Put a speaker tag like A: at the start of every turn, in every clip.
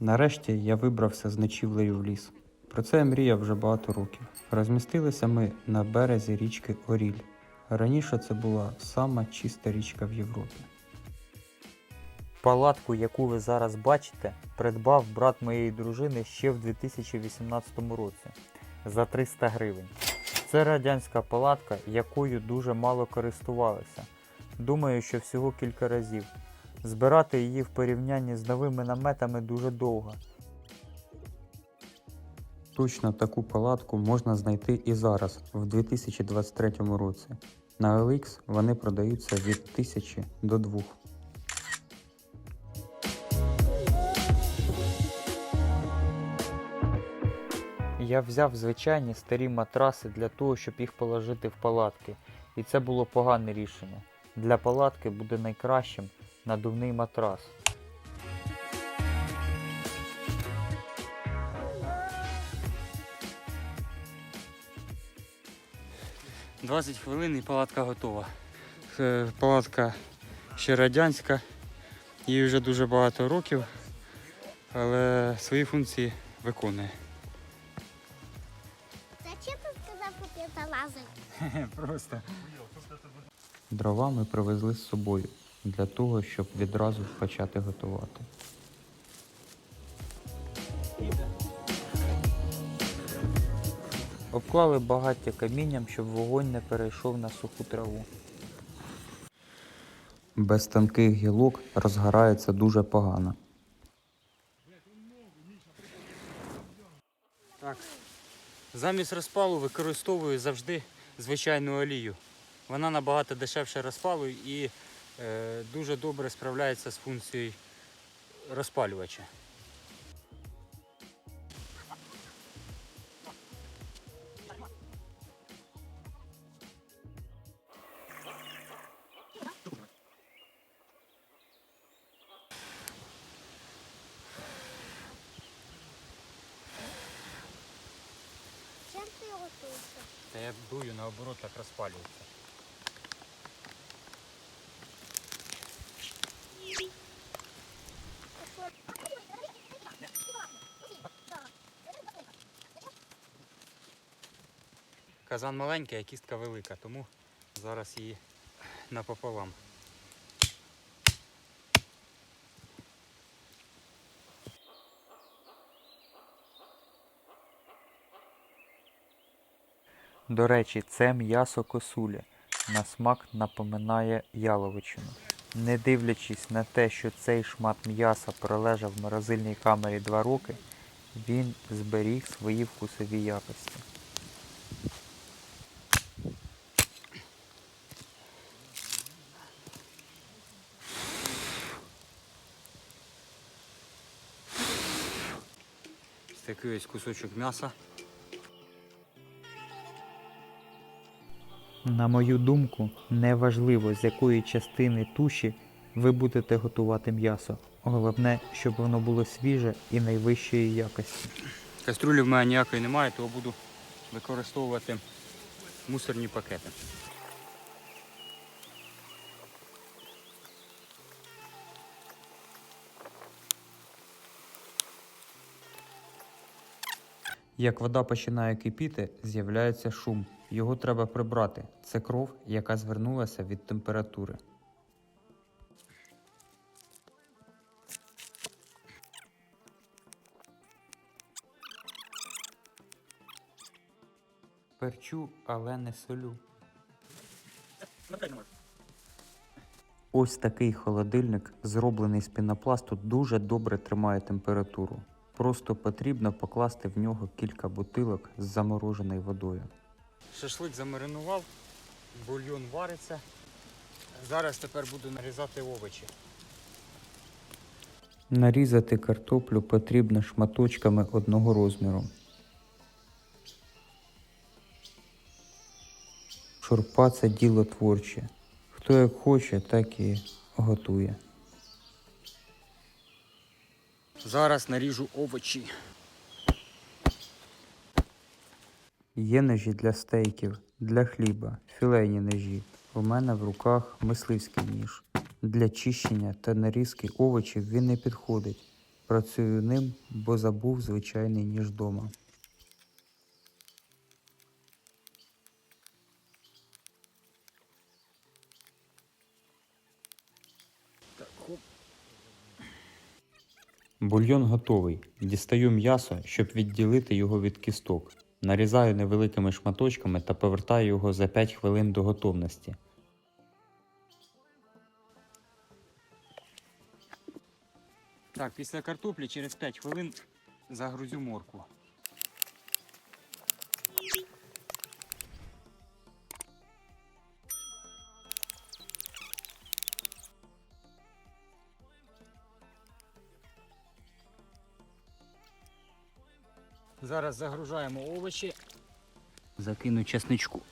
A: Нарешті я вибрався з ночівлею в ліс. Про це я мріяв вже багато років. Розмістилися ми на березі річки Оріль. Раніше це була сама чиста річка в Європі.
B: Палатку, яку ви зараз бачите, придбав брат моєї дружини ще в 2018 році за 300 гривень. Це радянська палатка, якою дуже мало користувалися. Думаю, що всього кілька разів. Збирати її в порівнянні з новими наметами дуже довго.
A: Точно таку палатку можна знайти і зараз, в 2023 році. На OLX вони продаються від 1000 до 2.
B: Я взяв звичайні старі матраси для того, щоб їх положити в палатки. І це було погане рішення. Для палатки буде найкращим надувний матрас.
C: – 20 хвилин і палатка готова. Е, Палатка ще радянська, їй вже дуже багато років, але свої функції виконує.
D: Зачем ти сказав, що ти залазив?
C: Просто.
A: Дрова ми привезли з собою для того, щоб відразу почати готувати.
B: Обклали багаття камінням, щоб вогонь не перейшов на суху траву.
A: Без тонких гілок розгорається дуже погано.
C: Так. Замість розпалу використовую завжди звичайну олію. Вона набагато дешевше розпалу і дуже добре справляється з функцією розпалювача. Та я дую наоборот так розпалюється. Казан маленький, а кістка велика, тому зараз її напополам.
B: До речі, це м'ясо косуля. На смак напоминає яловичину. Не дивлячись на те, що цей шмат м'яса пролежав в морозильній камері 2 роки, він зберіг свої вкусові якості.
C: Такий ось кусочок м'яса.
B: На мою думку, неважливо з якої частини туші ви будете готувати м'ясо. Головне, щоб воно було свіже і найвищої якості.
C: Каструлі в мене ніякої немає, тому буду використовувати мусорні пакети.
A: Як вода починає кипіти, з'являється шум. Його треба прибрати. Це кров, яка звернулася від температури. Перчу, але не солю. Ось такий холодильник, зроблений з пінопласту, дуже добре тримає температуру. Просто потрібно покласти в нього кілька бутилок з замороженою водою.
C: Шашлик замаринував, бульйон вариться. Зараз тепер буду нарізати овочі.
A: Нарізати картоплю потрібно шматочками одного розміру. Шурпа це діло творче. Хто як хоче, так і готує.
C: Зараз наріжу овочі.
A: Є ножі для стейків, для хліба, філейні ножі. У мене в руках мисливський ніж. Для чищення та нарізки овочів він не підходить. Працюю ним, бо забув звичайний ніж дома. Бульйон готовий. Дістаю м'ясо, щоб відділити його від кісток. Нарізаю невеликими шматочками та повертаю його за 5 хвилин до готовності.
C: Так, після картоплі через 5 хвилин загрузю моркву. Зараз загружаємо овочі. Закину чесничку.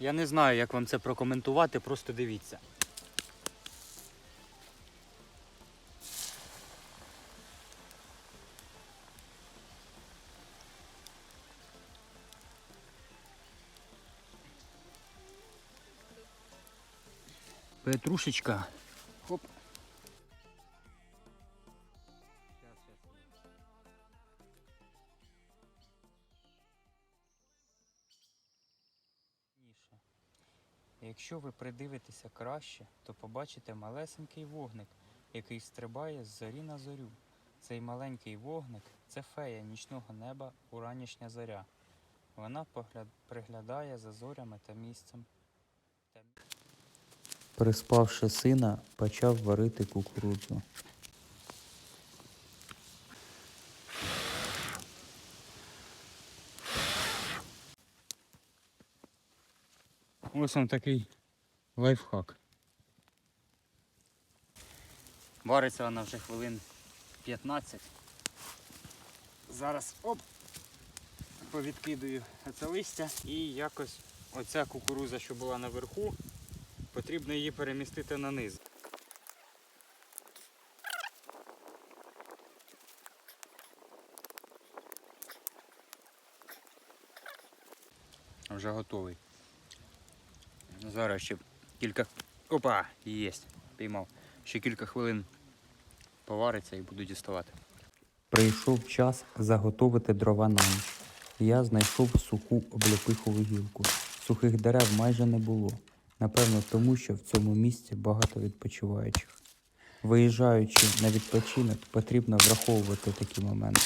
C: Я не знаю, як вам це прокоментувати, просто дивіться. Петрушечка. Хоп. Якщо ви придивитеся краще, то побачите малесенький вогник, який стрибає з зорі на зорю. Цей маленький вогник це фея нічного неба уранішня зоря. Вона приглядає за зорями та місцем.
A: Приспавши сина, почав варити кукурудзу.
C: Ось он такий лайфхак. Вариться вона вже хвилин 15. Зараз оп, повідкидую це листя і якось оця кукуруза, що була наверху, потрібно її перемістити на низ. Вже готовий. Зараз ще кілька. Опа! Єсть! Піймав. Ще кілька хвилин повариться і буду діставати.
A: Прийшов час заготовити дрова на ніч. Я знайшов суху обліпихову гілку. Сухих дерев майже не було. Напевно, тому що в цьому місці багато відпочиваючих. Виїжджаючи на відпочинок, потрібно враховувати такі моменти.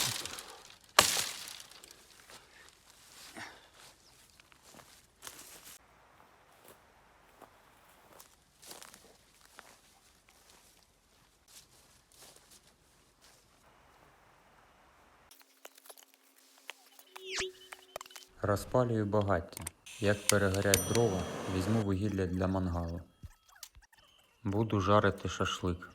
A: Розпалюю багаття. Як перегорять дрова, візьму вугілля для мангалу. Буду жарити шашлик.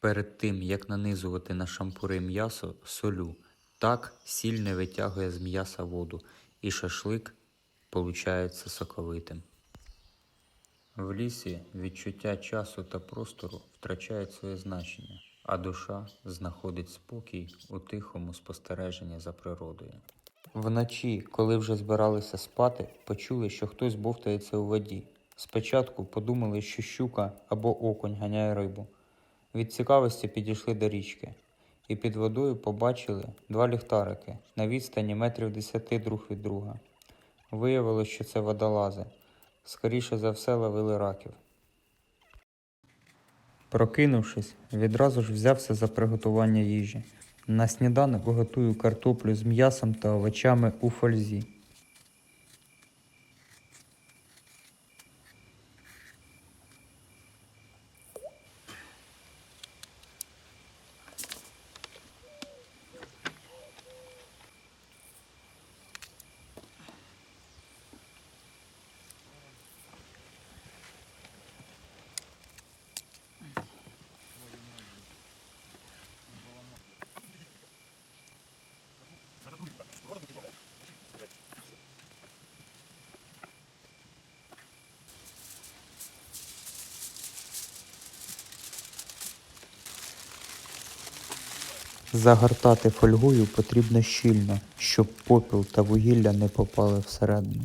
A: Перед тим, як нанизувати на шампури м'ясо, солю. Так сіль не витягує з м'яса воду, і шашлик получається соковитим. В лісі відчуття часу та простору втрачають своє значення, а душа знаходить спокій у тихому спостереженні за природою. Вночі, коли вже збиралися спати, почули, що хтось бовтається у воді. Спочатку подумали, що щука або окунь ганяє рибу. Від цікавості підійшли до річки і під водою побачили два ліхтарики на відстані метрів десяти друг від друга. Виявилось, що це водолази. Скоріше за все ловили раків. Прокинувшись, відразу ж взявся за приготування їжі. На сніданок готую картоплю з м'ясом та овочами у фользі. Загортати фольгою потрібно щільно, щоб попіл та вугілля не попали всередину.